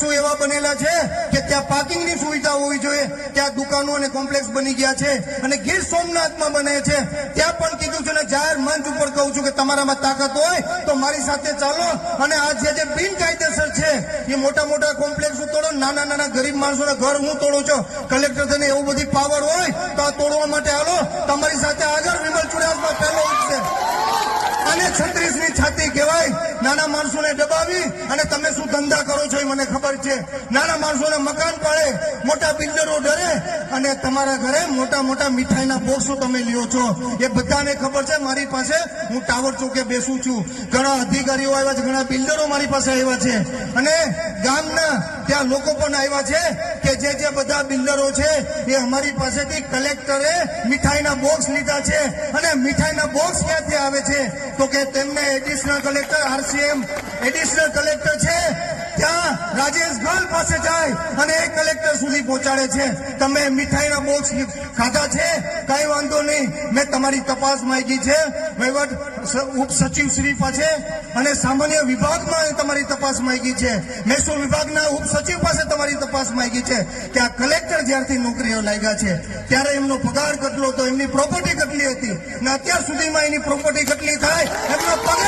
શું એવા બનેલા છે કે ત્યાં પાર્કિંગની સુવિધા હોવી જોઈએ, ત્યાં દુકાનો અને કોમ્પ્લેક્સ બની ગયા છે અને ગીર સોમનાથમાં બને છે. ત્યાં પણ કીધું છે જાહેર મંચ ઉપર કહું છું કે તમારામાં તાકાત હોય તો મારી સાથે ચાલો. અને આ જે બિનકાયદેસર છે, એ મોટા મોટા કોમ્પ્લેક્સ તોડો નાના નાના ગરીબ માણસોના ઘર હું તોડું છું. કલેક્ટર થઈને એવું બધી પાવર હોય તો આ તોડવા માટે હાલો, તમારી સાથે આગળ વિમલ ચુડાસમાં પહેલો ઉઠશે અને છત્રીસની છાતી કહેવાય, નાના માણસોને દબાવી અને એ મને ખબર છે. નાના માણસોને મકાન પાડે, મોટા બિલ્ડરો ડરે અને તમારા ઘરે મોટા મોટા મીઠાઈના બોક્સો તમે લ્યો છો. એ બધાને ખબર છે મારી પાસે હું ટાવર ચોકે બેસું છું. ઘણા અધિકારીઓ આવ્યા છે, ઘણા બિલ્ડરો મારી પાસે આવ્યા છે. અને ગામના ત્યાં લોકો પણ આવ્યા છે કે જે જે બધા બિલ્ડરો છે એ અમારી પાસેથી કલેક્ટરે મીઠાઈના બોક્સ લીધા છે. અને મીઠાઈના બોક્સ ક્યાંથી આવે છે? તો કે તેમને additional collector RCM additional collector છે. ત્યાં રાજેશ ગલ પાસે જાય અને એ કલેક્ટર સુધી પહોંચાડે છે. તમે મીઠાઈના બોક્સ ખાધા છે? કઈ વાંધો નહીં. મેં તમારી તપાસ માંગી છે. વહીવટ ઉપસચિવ ઉપ સચિવ શ્રી પાસે અને સામાન્ય વિભાગમાં તમારી તપાસ માંગી છે. મહેસૂલ વિભાગના ઉપ સચિવ પાસે તમારી તપાસ માંગી છે. કે આ કલેક્ટર જ્યારથી નોકરીઓ લાગ્યા છે, ત્યારે એમનો પગાર કેટલો હતો? એમની પ્રોપર્ટી કેટલી હતી? અને અત્યાર સુધીમાં એની પ્રોપર્ટી કેટલી થાય? એમનો પગાર